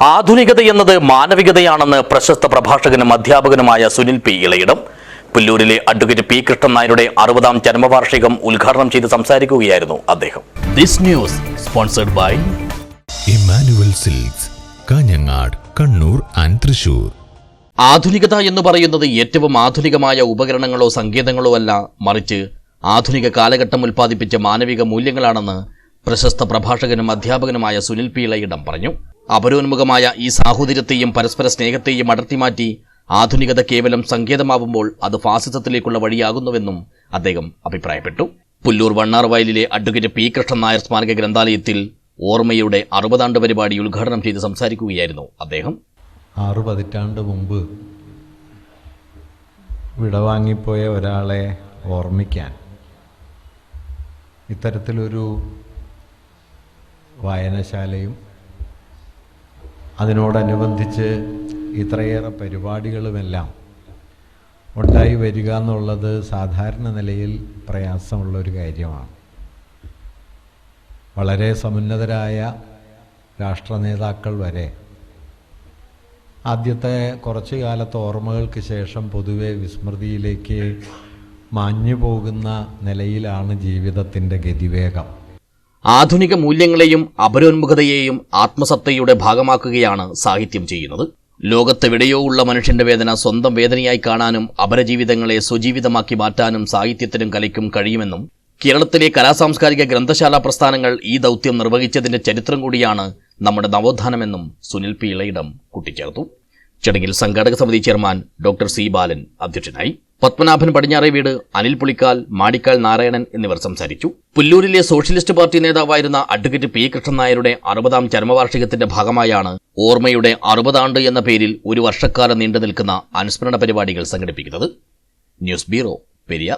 ആധുനികത എന്നത് മാനവികതയാണെന്ന് പ്രശസ്ത പ്രഭാഷകനും അധ്യാപകനുമായ സുനിൽ പി ഇളയിടം. പുല്ലൂരിലെ അഡ്വക്കേറ്റ് പി കൃഷ്ണൻ നായരുടെ അറുപതാം ജന്മവാർഷികം ഉദ്ഘാടനം ചെയ്ത് സംസാരിക്കുകയായിരുന്നു അദ്ദേഹം. This news sponsored by Immanuel Silks Kanhangad Kannur and Thrissur. ആധുനികത എന്ന് പറയുന്നത് ഏറ്റവും ആധുനികമായ ഉപകരണങ്ങളോ സങ്കേതങ്ങളോ അല്ല മറിച്ച് ആധുനിക കാലഘട്ടം ഉൽപ്പാദിപ്പിച്ച മാനവിക മൂല്യങ്ങളാണെന്ന് പ്രശസ്ത പ്രഭാഷകനും അധ്യാപകനുമായ സുനിൽ പി ഇളയിടം പറഞ്ഞു. അപരോന്മുഖമായ ഈ സാഹോദര്യത്തെയും പരസ്പര സ്നേഹത്തെയും അടർത്തിമാറ്റി ആധുനികത കേവലം സങ്കേതമാവുമ്പോൾ അത് ഫാസിസത്തിലേക്കുള്ള വഴിയാകുന്നുവെന്നും അദ്ദേഹം അഭിപ്രായപ്പെട്ടു. പുല്ലൂർ വണ്ണാർ വണ്ണാർവയലിലെ അഡ്വക്കേറ്റ് പി കൃഷ്ണൻ നായർ സ്മാരക ഗ്രന്ഥാലയത്തിൽ ഓർമ്മയുടെ അറുപതാണ്ട് പരിപാടി ഉദ്ഘാടനം ചെയ്ത് സംസാരിക്കുകയായിരുന്നു അദ്ദേഹം. ആറു പതിറ്റാണ്ട് മുമ്പ് വിടവാങ്ങിപ്പോയ ഒരാളെ ഓർമ്മിക്കാൻ ഇത്തരത്തിലൊരു വായനശാലയും അതിനോടനുബന്ധിച്ച് ഇത്രയേറെ പരിപാടികളുമെല്ലാം ഉണ്ടായി വരിക എന്നുള്ളത് സാധാരണ നിലയിൽ പ്രയാസമുള്ള ഒരു കാര്യമാണ്. വളരെ സമുന്നതരായ രാഷ്ട്ര നേതാക്കൾ വരെ ആദ്യത്തെ കുറച്ച് കാലത്തെ ഓർമ്മകൾക്ക് ശേഷം പൊതുവെ വിസ്മൃതിയിലേക്ക് മാഞ്ഞു പോകുന്ന നിലയിലാണ് ജീവിതത്തിന്റെ ഗതിവേഗം. ആധുനിക മൂല്യങ്ങളെയും അപരോന്മുഖതയെയും ആത്മസത്തയുടെ ഭാഗമാക്കുകയാണ് സാഹിത്യം ചെയ്യുന്നത്. ലോകത്തെവിടെയോ ഉള്ള മനുഷ്യന്റെ വേദന സ്വന്തം വേദനയായി കാണാനും അപരജീവിതങ്ങളെ സുജീവിതമാക്കി മാറ്റാനും സാഹിത്യത്തിനും കലയ്ക്കും കഴിയുമെന്നും കേരളത്തിലെ കലാസാംസ്കാരിക ഗ്രന്ഥശാല പ്രസ്ഥാനങ്ങൾ ഈ ദൗത്യം നിർവഹിച്ചതിന്റെ ചരിത്രം കൂടിയാണ് നമ്മുടെ നവോത്ഥാനമെന്നും സുനിൽ പി ഇളയിടം കൂട്ടിച്ചേർത്തു. ചടങ്ങിൽ സംഘാടക സമിതി ചെയർമാൻ ഡോക്ടർ സി ബാലൻ അധ്യക്ഷനായി. പത്മനാഭൻ പടിഞ്ഞാറേ വീട് അനിൽ പുളിക്കാൽ മാടിക്കാൽ നാരായണൻ എന്നിവർ സംസാരിച്ചു. പുല്ലൂരിലെ സോഷ്യലിസ്റ്റ് പാർട്ടി നേതാവായിരുന്ന അഡ്വക്കേറ്റ് പി കൃഷ്ണൻ നായരുടെ അറുപതാം ചരമവാർഷികത്തിന്റെ ഭാഗമായാണ് ഓർമ്മയുടെ അറുപതാണ്ട് എന്ന പേരിൽ ഒരു വർഷക്കാലം നീണ്ടു നിൽക്കുന്ന അനുസ്മരണ പരിപാടികൾ സംഘടിപ്പിക്കുന്നത്. News bureau Periya